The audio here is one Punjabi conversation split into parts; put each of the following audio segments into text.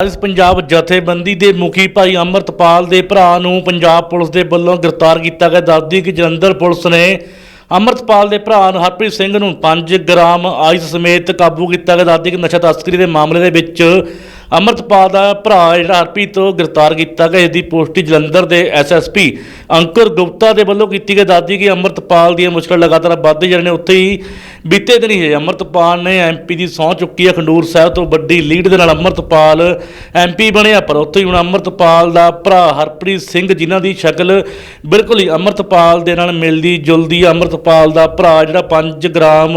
ਇਸ ਪੰਜਾਬ ਜਥੇਬੰਦੀ ਦੇ ਮੁਖੀ ਭਾਈ ਅਮਰਤਪਾਲ ਦੇ ਭਰਾ ਨੂੰ ਪੰਜਾਬ ਪੁਲਿਸ ਦੇ ਵੱਲੋਂ ਗ੍ਰਿਫਤਾਰ ਕੀਤਾ ਗਿਆ। ਦੱਸਦੀ ਕਿ ਜਲੰਧਰ ਪੁਲਿਸ ਨੇ ਅਮਰਤਪਾਲ ਦੇ ਭਰਾ ਹਰਪ੍ਰੀਤ ਸਿੰਘ ਨੂੰ 5 ਗ੍ਰਾਮ ਆਈਸ ਸਮੇਤ ਕਾਬੂ ਕੀਤਾ ਗਿਆ। ਦੱਸਦੀ ਕਿ ਨਸ਼ਾ ਤਸਕਰੀ ਦੇ ਮਾਮਲੇ ਦੇ ਵਿੱਚ ਅਮਰਤਪਾਲ ਦਾ ਭਰਾ ਜਿਹੜਾ ਹਰਪ੍ਰੀਤ ਤੋਂ ਗ੍ਰਿਫਤਾਰ ਕੀਤਾ ਗਿਆ ਇਸ ਦੀ ਪੁਸ਼ਟੀ ਜਲੰਧਰ ਦੇ ਐਸਐਸਪੀ ਅੰਕੁਰ ਗੁਪਤਾ ਦੇ ਵੱਲੋਂ ਕੀਤੀ ਗਈ ਦੱਸਦੀ ਕਿ ਅਮਰਤਪਾਲ ਦੀਆਂ ਮੁਸ਼ਕਲ ਲਗਾਤਾਰ ਵੱਧਦੇ ਜਾ ਨੇ, ਉੱਥੇ ਹੀ ਬੀਤੇ ਦਿਨ ਹੀ ਅਮਰਤਪਾਲ ਨੇ ਐਮਪੀ ਦੀ ਸਹੁੰ ਚੁੱਕੀ ਹੈ ਖੰਡੂਰ ਸਾਹਿਬ ਤੋਂ ਵੱਡੀ ਲੀਡ ਦੇ ਨਾਲ ਅਮਰਤਪਾਲ ਐਮਪੀ ਬਣਿਆ, ਪਰ ਉੱਥੇ ਹੀ ਹੁਣ ਅਮਰਤਪਾਲ ਦਾ ਭਰਾ ਹਰਪ੍ਰੀਤ ਸਿੰਘ, ਜਿਨ੍ਹਾਂ ਦੀ ਸ਼ਕਲ ਬਿਲਕੁਲ ਹੀ ਅਮਰਤਪਾਲ ਦੇ ਨਾਲ ਮਿਲਦੀ ਜੁਲਦੀ ਹੈ। ਅਮਰਤਪਾਲ ਦਾ ਭਰਾ ਜਿਹੜਾ 5 ਗ੍ਰਾਮ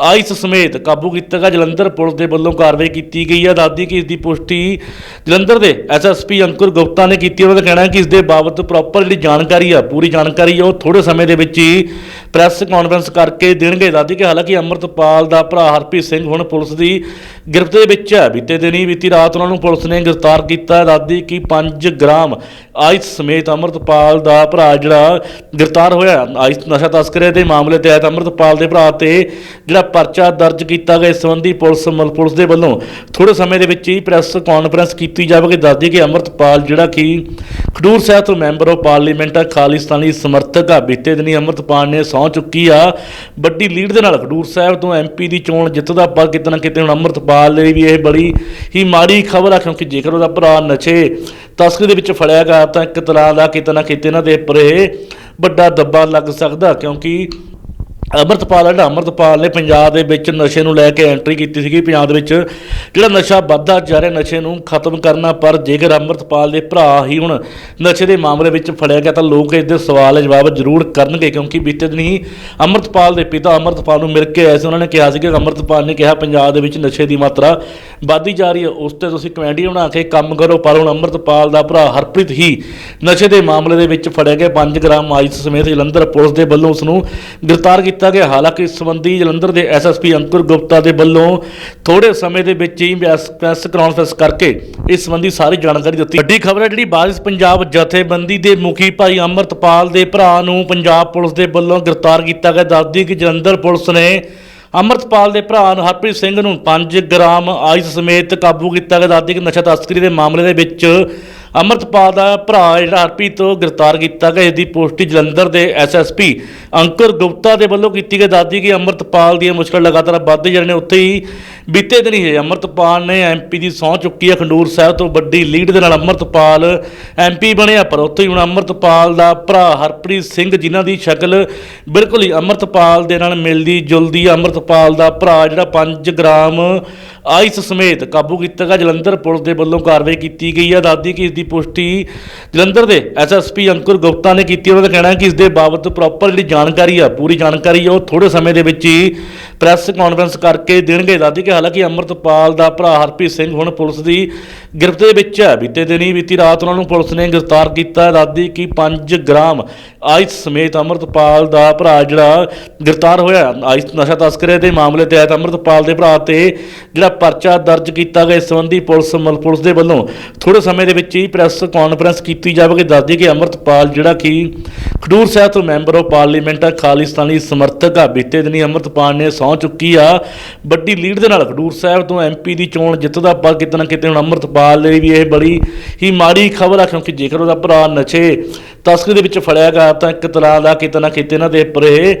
ਆਈਸ ਸਮੇਤ ਕਾਬੂ ਕੀਤਾ ਗਿਆ। ਜਲੰਧਰ ਪੁਲਿਸ ਦੇ ਵੱਲੋਂ ਕਾਰਵਾਈ ਕੀਤੀ ਗਈ ਹੈ ਦੱਸਦੀ ਕਿ ਇਸ ਦੀ ਪੁਸ਼ਟੀ ਜਲੰਧਰ ਦੇ ਐਸਐਸਪੀ ਅੰਕੁਰ ਗੁਪਤਾ ਨੇ ਕੀਤੀ ਉਹਨਾਂ ਦਾ ਕਹਿਣਾ ਹੈ ਕਿ ਇਸ ਦੇ ਬਾਬਤ ਪ੍ਰੋਪਰ ਜਿਹੜੀ ਜਾਣਕਾਰੀ ਆ, ਪੂਰੀ ਜਾਣਕਾਰੀ ਆ, ਉਹ ਥੋੜੇ ਸਮੇਂ ਦੇ ਵਿੱਚ ਹੀ ਪ੍ਰੈਸ ਕਾਨਫਰੰਸ ਕਰਕੇ ਦੇਣਗੇ ਦਾਦੀ ਕਿ ਹਾਲਾਂਕਿ ਅਮਰਤਪਾਲ ਦਾ ਭਰਾ ਹਰਪ੍ਰੀਤ ਸਿੰਘ ਹੁਣ ਪੁਲਿਸ ਦੀ ਗ੍ਰਿਫਤ ਦੇ ਵਿੱਚ ਹੈ। ਬੀਤੇ ਦਿਨੀ ਬੀਤੀ ਰਾਤ ਉਹਨਾਂ ਨੂੰ ਪੁਲਿਸ ਨੇ ਗ੍ਰਿਫਤਾਰ ਕੀਤਾ। ਦਾਦੀ ਕਿ 5 ਗ੍ਰਾਮ ਆਈਸ ਸਮੇਤ ਅਮਰਤਪਾਲ ਦਾ ਭਰਾ ਜਿਹੜਾ ਗ੍ਰਿਫਤਾਰ ਹੋਇਆ ਆਇਸ ਨਸ਼ਾ ਤਸਕਰੇ ਦੇ ਮਾਮਲੇ ਤਹਿਤ ਅਮਰਤਪਾਲ ਦੇ ਭਰਾ ਤੇ ਜਿਹੜਾ ਪਰਚਾ ਦਰਜ ਕੀਤਾ ਗਿਆ, ਇਸ ਸੰਬੰਧੀ ਪੁਲਿਸ ਮਲ, ਪੁਲਿਸ ਦੇ ਵੱਲੋਂ ਥੋੜੇ ਸਮੇਂ ਦੇ ਵਿੱਚ ਹੀ ਪ੍ਰੈਸ ਕਾਨਫਰੰਸ ਕੀਤੀ ਜਾਵੇਗੀ। ਦਾਦੀ ਕਿ ਅਮਰਤਪਾਲ ਜਿਹੜਾ ਕਿ ਖਡੂਰ ਸਾਹਿਬ ਤੋਂ ਮੈਂਬਰ ਆਫ ਪਾਰਲੀਮੈਂਟ ਆ ਖਾਲਿਸਤਾਨੀ ਸਮਰਥਕ ਆ। ਬੀਤੇ ਦਿਨੀ ਅਮਰਤਪਾਲ ਨੇ ਸਹੁੰ ਚੁੱਕੀ ਆ। ਵੱਡੀ ਲੀਡ ਦੇ ਨਾਲ ਖਡੂਰ ਸਾਹਿਬ ਤੋਂ ਐਮਪੀ ਦੀ ਚੋਣ ਜਿੱਤਦਾ ਪਰ ਕਿਤੇ ਨਾ ਕਿਤੇ ਹੁਣ ਅਮਰਤਪਾਲ ਲਈ ਵੀ ਇਹ ਬੜੀ ਹੀ ਮਾੜੀ ਖਬਰ ਆ, ਕਿਉਂਕਿ ਜੇਕਰ ਉਹਦਾ ਭਰਾ ਨਸ਼ੇ ਤਸਕਰੀ ਦੇ ਵਿੱਚ ਫੜਿਆ ਗਿਆ ਤਾਂ ਇੱਕ ਤਰ੍ਹਾਂ ਦਾ ਕਿਤੇ ਨਾ ਕਿਤੇ ਇਹਨਾਂ ਦੇ ਉੱਪਰ ਇਹ ਵੱਡਾ ਦੱਬਾ ਲੱਗ ਸਕਦਾ, ਕਿਉਂਕਿ ਅਮਰਤਪਾਲ ਜਿਹੜਾ ਅਮਰਤਪਾਲ ਨੇ ਪੰਜਾਬ ਦੇ ਵਿੱਚ ਨਸ਼ੇ ਨੂੰ ਲੈ ਕੇ ਐਂਟਰੀ ਕੀਤੀ ਸੀਗੀ। ਪੰਜਾਬ ਦੇ ਵਿੱਚ ਜਿਹੜਾ ਨਸ਼ਾ ਵੱਧਦਾ ਜਾ ਰਿਹਾ, ਨਸ਼ੇ ਨੂੰ ਖਤਮ ਕਰਨਾ, ਪਰ ਜੇਕਰ ਅਮਰਤਪਾਲ ਦੇ ਭਰਾ ਹੀ ਹੁਣ ਨਸ਼ੇ ਦੇ ਮਾਮਲੇ ਵਿੱਚ ਫੜਿਆ ਗਿਆ, ਤਾਂ ਲੋਕ ਇਸ ਦੇ ਸਵਾਲ ਜਵਾਬ ਜ਼ਰੂਰ ਕਰਨਗੇ, ਕਿਉਂਕਿ ਬੀਤੇ ਦਿਨ ਹੀ ਅਮਰਤਪਾਲ ਦੇ ਪਿਤਾ ਅਮਰਤਪਾਲ ਨੂੰ ਮਿਲ ਕੇ ਆਏ ਸੀ। ਉਹਨਾਂ ਨੇ ਕਿਹਾ ਸੀ ਕਿ ਅਮਰਤਪਾਲ ਨੇ ਕਿਹਾ, ਪੰਜਾਬ ਦੇ ਵਿੱਚ ਨਸ਼ੇ ਦੀ ਮਾਤਰਾ ਵੱਧਦੀ ਜਾ ਰਹੀ ਹੈ, ਉਸ ਤੇ ਤੁਸੀਂ ਕਮੇਡੀ ਬਣਾ ਕੇ ਕੰਮ ਕਰੋ, ਪਰ ਹੁਣ ਅਮਰਤਪਾਲ ਦਾ ਭਰਾ ਹਰਪ੍ਰੀਤ ਹੀ ਨਸ਼ੇ ਦੇ ਮਾਮਲੇ ਦੇ ਵਿੱਚ ਫੜਿਆ ਗਿਆ। 5 ਗ੍ਰਾਮ ਆਈਸ ਸਮੇਤ ਜਲੰਧਰ ਪੁਲਿਸ ਦੇ ਵੱਲੋਂ ਉਸ ਨੂੰ ਗ੍ਰਿਫਤਾਰ ਕੀਤਾ ਗਿਆ। ਹਾਲਾਂਕਿ ਇਸ ਸੰਬੰਧੀ ਜਲੰਧਰ ਦੇ ਐਸਐਸਪੀ ਅੰਕੁਰ ਗੁਪਤਾ ਦੇ ਵੱਲੋਂ ਥੋੜੇ ਸਮੇਂ ਦੇ ਵਿੱਚ ਹੀ ਪ੍ਰੈਸ ਕਾਨਫਰੰਸ ਕਰਕੇ ਇਸ ਸੰਬੰਧੀ ਸਾਰੀ ਜਾਣਕਾਰੀ ਦਿੱਤੀ। ਵੱਡੀ ਖਬਰ ਹੈ ਜਿਹੜੀ ਬਾਰਿਸ਼ ਪੰਜਾਬ ਜਥੇਬੰਦੀ ਦੇ ਮੁਖੀ ਭਾਈ ਅਮਰਤਪਾਲ ਦੇ ਭਰਾ ਨੂੰ ਪੰਜਾਬ ਪੁਲਿਸ ਦੇ ਵੱਲੋਂ ਗ੍ਰਿਫਤਾਰ ਕੀਤਾ ਗਿਆ। ਦੱਸਦੀ ਕਿ ਜਲੰਧਰ ਪੁਲਿਸ ਨੇ ਅਮਰਤਪਾਲ ਦੇ ਭਰਾ ਹਰਪ੍ਰੀਤ ਸਿੰਘ ਨੂੰ 5 ਗ੍ਰਾਮ ਆਈਸ ਸਮੇਤ ਕਾਬੂ ਕੀਤਾ ਗਿਆ। ਦੱਸਦੀ ਕਿ ਨਸ਼ਾ ਤਸਕਰੀ ਦੇ ਮਾਮਲੇ ਦੇ ਵਿੱਚ ਅਮਰਤਪਾਲ ਦਾ ਭਰਾ ਜਿਹੜਾ ਹਰਪ੍ਰੀਤ ਤੋਂ ਗ੍ਰਿਫਤਾਰ ਕੀਤਾ ਗਿਆ ਇਸ ਦੀ ਪੁਸ਼ਟੀ ਜਲੰਧਰ ਦੇ ਐਸਐਸਪੀ ਅੰਕੁਰ ਗੁਪਤਾ ਦੇ ਵੱਲੋਂ ਕੀਤੀ ਗਈ, ਦੱਸਦੀ ਕਿ ਅਮਰਤਪਾਲ ਦੀਆਂ ਮੁਸ਼ਕਲ ਲਗਾਤਾਰ ਵੱਧ ਜਿਹੜੇ ਨੇ, ਉੱਥੇ ਹੀ ਬੀਤੇ ਦਿਨ ਹੀ ਅਮਰਤਪਾਲ ਨੇ ਐਮਪੀ ਦੀ ਸਹੁੰ ਚੁੱਕੀ ਹੈ ਖੰਡੂਰ ਸਾਹਿਬ ਤੋਂ ਵੱਡੀ ਲੀਡ ਦੇ ਨਾਲ ਅਮਰਤਪਾਲ ਐਮਪੀ ਬਣਿਆ, ਪਰ ਉੱਥੇ ਹੀ ਹੁਣ ਅਮਰਤਪਾਲ ਦਾ ਭਰਾ ਹਰਪ੍ਰੀਤ ਸਿੰਘ, ਜਿਨ੍ਹਾਂ ਦੀ ਸ਼ਕਲ ਬਿਲਕੁਲ ਹੀ ਅਮਰਤਪਾਲ ਦੇ ਨਾਲ ਮਿਲਦੀ ਜੁਲਦੀ ਹੈ ਅਮਰਤਪਾਲ ਦਾ ਭਰਾ ਜਿਹੜਾ 5 ਗ੍ਰਾਮ ਆਈਸ ਸਮੇਤ ਕਾਬੂ ਕੀਤਾ ਗਿਆ, ਜਲੰਧਰ ਪੁਲਿਸ ਦੇ ਵੱਲੋਂ ਕਾਰਵਾਈ ਕੀਤੀ ਗਈ ਹੈ ਦੱਸਦੀ ਕਿ ਇਸ ਦੀ ਪੁਸ਼ਟੀ ਜਲੰਧਰ ਦੇ ਐਸਐਸਪੀ ਅੰਕੁਰ ਗੁਪਤਾ ਨੇ ਕੀਤੀ ਉਹਨਾਂ ਦਾ ਕਹਿਣਾ ਕਿ ਇਸ ਦੇ ਬਾਬਤ ਪ੍ਰੋਪਰ ਜਿਹੜੀ ਜਾਣਕਾਰੀ ਆ, ਪੂਰੀ ਜਾਣਕਾਰੀ ਆ, ਉਹ ਥੋੜੇ ਸਮੇਂ ਦੇ ਵਿੱਚ ਹੀ ਪ੍ਰੈਸ ਕਾਨਫਰੰਸ ਕਰਕੇ ਦੇਣਗੇ ਦੱਸਦੀ ਕਿ ਹਾਲਾਂਕਿ ਅਮਰਤਪਾਲ ਦਾ ਭਰਾ ਹਰਪ੍ਰੀਤ ਸਿੰਘ ਹੁਣ ਪੁਲਿਸ ਦੀ ਗ੍ਰਿਫਤ ਦੇ ਵਿੱਚ ਹੈ। ਬੀਤੇ ਦਿਨੀ ਬੀਤੀ ਰਾਤ ਉਹਨਾਂ ਨੂੰ ਪੁਲਿਸ ਨੇ ਗ੍ਰਿਫਤਾਰ ਕੀਤਾ। ਦੱਸਦੀ ਕਿ 5 ਗ੍ਰਾਮ ਆਈਸ ਸਮੇਤ ਅਮਰਤਪਾਲ ਦਾ ਭਰਾ ਜਿਹੜਾ ਗ੍ਰਿਫਤਾਰ ਹੋਇਆ ਆਈਸ ਨਸ਼ਾ ਤਸਕਰੇ ਦੇ ਮਾਮਲੇ ਤਹਿਤ ਅਮਰਤਪਾਲ ਦੇ ਭਰਾ ਤੇ ਜਿਹੜਾ ਪਰਚਾ ਦਰਜ ਕੀਤਾ ਗਿਆ, ਇਸ ਸੰਬੰਧੀ ਪੁਲਿਸ ਮਲ, ਪੁਲਿਸ ਦੇ ਵੱਲੋਂ ਥੋੜੇ ਸਮੇਂ ਦੇ ਵਿੱਚ ਹੀ ਪ੍ਰੈਸ ਕਾਨਫਰੰਸ ਕੀਤੀ ਜਾਵੇਗੀ। ਦੱਸਦੀ ਕਿ ਅਮਰਤਪਾਲ ਜਿਹੜਾ ਕਿ ਖਡੂਰ ਸਾਹਿਬ ਤੋਂ ਮੈਂਬਰ ਆਫ ਪਾਰਲੀਮੈਂਟ ਆ ਖਾਲਿਸਤਾਨੀ ਸਮਰਥਕ ਆ। ਬੀਤੇ ਦਿਨੀ ਅਮਰਤਪਾਲ ਨੇ ਸਹੁੰ ਚੁੱਕੀ ਆ। ਵੱਡੀ ਲੀਡ ਦੇ ਨਾਲ ਖਡੂਰ ਸਾਹਿਬ ਤੋਂ ਐਮਪੀ ਦੀ ਚੋਣ ਜਿੱਤਦਾ ਪਰ ਕਿਤੇ ਨਾ ਕਿਤੇ ਹੁਣ ਅਮਰਤਪਾਲ ਲਈ ਵੀ ਇਹ ਬੜੀ ਹੀ ਮਾੜੀ ਖਬਰ ਆ, ਕਿਉਂਕਿ ਜੇਕਰ ਉਹਦਾ ਭਰਾ ਨਸ਼ੇ ਤਸਕਰੀ ਦੇ ਵਿੱਚ ਫੜਿਆ ਗਿਆ ਤਾਂ ਇੱਕ ਤਰ੍ਹਾਂ ਦਾ ਕਿਤੇ ਨਾ ਕਿਤੇ ਇਹਨਾਂ ਦੇ ਉੱਪਰ ਇਹ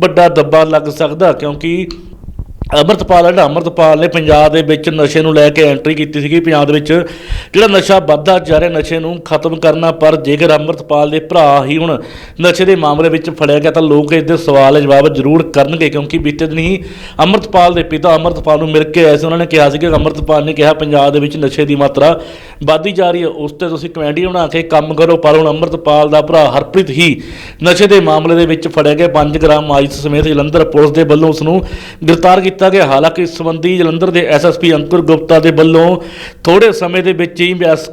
ਵੱਡਾ ਦੱਬਾ ਲੱਗ ਸਕਦਾ, ਕਿਉਂਕਿ ਅਮਰਤਪਾਲ ਜਿਹੜਾ ਅਮਰਤਪਾਲ ਨੇ ਪੰਜਾਬ ਦੇ ਵਿੱਚ ਨਸ਼ੇ ਨੂੰ ਲੈ ਕੇ ਐਂਟਰੀ ਕੀਤੀ ਸੀਗੀ ਪੰਜਾਬ ਦੇ ਵਿੱਚ। ਜਿਹੜਾ ਨਸ਼ਾ ਵੱਧਦਾ ਜਾ ਰਿਹਾ, ਨਸ਼ੇ ਨੂੰ ਖਤਮ ਕਰਨਾ, ਪਰ ਜੇਕਰ ਅਮਰਤਪਾਲ ਦੇ ਭਰਾ ਹੀ ਹੁਣ ਨਸ਼ੇ ਦੇ ਮਾਮਲੇ ਵਿੱਚ ਫੜਿਆ ਗਿਆ ਤਾਂ ਲੋਕ ਇਸ ਦੇ ਸਵਾਲ ਜਵਾਬ ਜ਼ਰੂਰ ਕਰਨਗੇ, ਕਿਉਂਕਿ ਬੀਤੇ ਦਿਨ ਹੀ ਅਮਰਤਪਾਲ ਦੇ ਪਿਤਾ ਅਮਰਤਪਾਲ ਨੂੰ ਮਿਲ ਕੇ ਆਏ ਸੀ। ਉਹਨਾਂ ਨੇ ਕਿਹਾ ਸੀ ਕਿ ਅਮਰਤਪਾਲ ਨੇ ਕਿਹਾ, ਪੰਜਾਬ ਦੇ ਵਿੱਚ ਨਸ਼ੇ ਦੀ ਮਾਤਰਾ ਵੱਧਦੀ ਜਾ ਰਹੀ ਹੈ। ਉਸ ਤੇ ਤੁਸੀਂ ਕਮੇਡੀ ਬਣਾ ਕੇ ਕੰਮ ਕਰੋ, ਪਰ ਹੁਣ ਅਮਰਤਪਾਲ ਦਾ ਭਰਾ ਹਰਪ੍ਰੀਤ ਹੀ ਨਸ਼ੇ ਦੇ ਮਾਮਲੇ ਦੇ ਵਿੱਚ ਫੜਿਆ ਗਿਆ। 5 ਗ੍ਰਾਮ ਆਈਸ ਸਮੇਤ ਜਲੰਧਰ ਪੁਲਿਸ ਦੇ ਵੱਲੋਂ ਉਸ ਨੂੰ ਗ੍ਰਿਫਤਾਰ ਕੀਤਾ ਗਿਆ। ਹਾਲਾਂਕਿ ਇਸ ਸੰਬੰਧੀ ਜਲੰਧਰ ਦੇ ਐਸਐਸਪੀ ਅੰਕੁਰ ਗੁਪਤਾ ਦੇ ਵੱਲੋਂ ਥੋੜੇ ਸਮੇਂ ਦੇ ਵਿੱਚ ਹੀ ਪ੍ਰੈਸ